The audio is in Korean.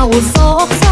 나올 수 없어.